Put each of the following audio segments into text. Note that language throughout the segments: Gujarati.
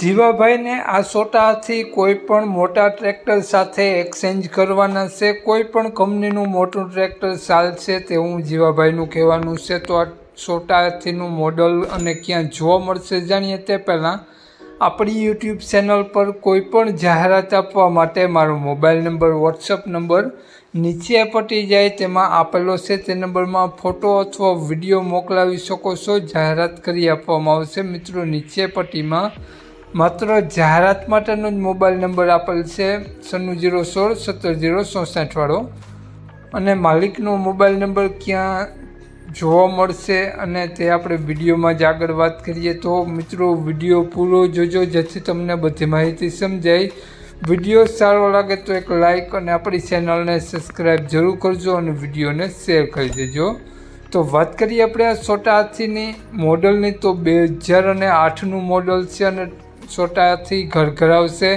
જીવાભાઈને આ સોટાથી કોઈ પણ મોટા ટ્રેક્ટર સાથે એક્સચેન્જ કરવાના છે, કોઈ પણ કંપનીનું મોટું ટ્રેક્ટર ચાલશે તેવું જીવાભાઈનું કહેવાનું છે. તો આ સોટાથીનું મોડલ અને ક્યાં જોવા મળશે જાણીએ તે પહેલાં આપણી યુટ્યુબ ચેનલ પર કોઈ પણ જાહેરાત આપવા માટે મારો મોબાઈલ નંબર, વોટ્સઅપ નંબર નીચે પટી જાય તેમાં આપેલો છે. તે નંબરમાં ફોટો અથવા વીડિયો મોકલાવી શકો છો. જાહેરાત કરી આપવામાં આવશે. મિત્રો, નીચે પટ્ટીમાં માત્ર જાહેરાત માટેનો જ મોબાઈલ નંબર આપેલ છે સન્નું જીરો સોળ સત્તર જીરો ચોસાઠવાળો અને માલિકનો મોબાઈલ નંબર ક્યાં જોવા મળશે અને તે આપણે વિડીયોમાં જ આગળ વાત કરીએ તો મિત્રો વીડિયો પૂરો જોજો, જેથી તમને બધી માહિતી સમજાય. વીડિયો સારો લાગે તો એક લાઈક અને આપણી ચેનલને સબસ્ક્રાઈબ જરૂર કરજો અને વિડીયોને શેર કરી દેજો. તો વાત કરીએ આપણે આ છોટા હાથીની મોડલની, તો બે હજાર અને આઠનું મોડલ છે અને છોટા હાથી ઘરઘરાવશે.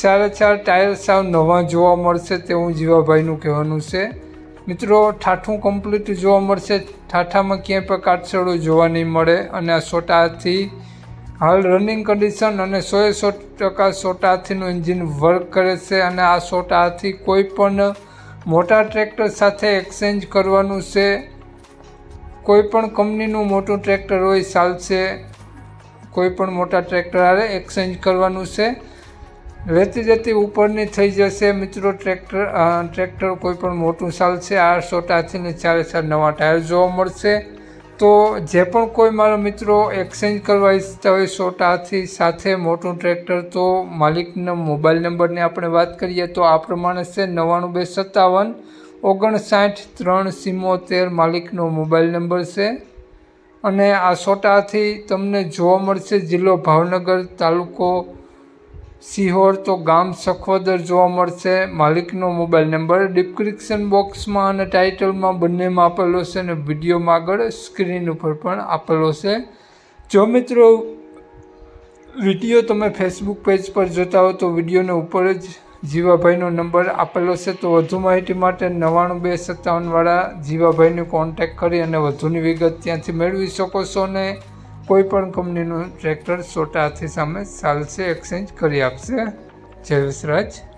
ચારે ચાર ટાયર સાવ નવા જોવા મળશે તેવું જીવાભાઈનું કહેવાનું છે. મિત્રો, ઠાઠું કમ્પ્લીટ જોવા મળશે. ઠાઠામાં ક્યાંય પણ કાટસડો જોવા નહીં મળે અને આ સોટાથી હાલ રનિંગ કન્ડિશન અને સોએ સો ટકા સોટા હાથીનું એન્જિન વર્ક કરે છે અને આ સોટા હાથી કોઈ પણ મોટા ટ્રેક્ટર સાથે એક્સચેન્જ કરવાનું છે. કોઈ પણ કંપનીનું મોટું ટ્રેક્ટર હોય, ચાલશે. કોઈ પણ મોટા ટ્રેક્ટર હારે એક્સચેન્જ કરવાનું છે. રહેતી જતી ઉપરની થઈ જશે મિત્રો ટ્રેક્ટર ટ્રેક્ટર કોઈ પણ મોટું ચાલશે આ સોટાથીને ચારે ચાર નવા ટાયર જોવા મળશે. તો જે પણ કોઈ મારા મિત્રો એક્સચેન્જ કરવા ઈચ્છતા હોય સોટાથી સાથે મોટું ટ્રેક્ટર, તો માલિકના મોબાઈલ નંબરની આપણે વાત કરીએ તો આ પ્રમાણે છે નવ્વાણું બે સત્તાવન, ઓગણસાઠ ત્રણ સિમોતેર માલિકનો મોબાઈલ નંબર છે. અને આ સોટાથી તમને જોવા મળશે જિલ્લો ભાવનગર તાલુકો સિહોર, તો ગામ સખવદર જોવા મળશે. માલિકનો મોબાઈલ નંબર ડિસ્ક્રિપ્શન બોક્સમાં અને ટાઇટલમાં બંનેમાં આપેલો છે અને વિડીયોમાં આગળ સ્ક્રીન ઉપર પણ આપેલો છે. જો મિત્રો વીડિયો તમે ફેસબુક પેજ પર જોતા હો તો વિડીયોને ઉપર જ જીવાભાઈનો નંબર આપેલો છે તો વધુ માહિતી માટે નવ્વાણું બે સત્તાવનવાળા જીવાભાઈને કોન્ટેક્ટ કરી અને વધુની વિગત ત્યાંથી મેળવી શકો છો અને કોઈ પણ કંપનીનું ટ્રેક્ટર સોટા હાથી સામે ચાલશે એક્સચેન્જ કરી આપશે. જય વિસરાજ.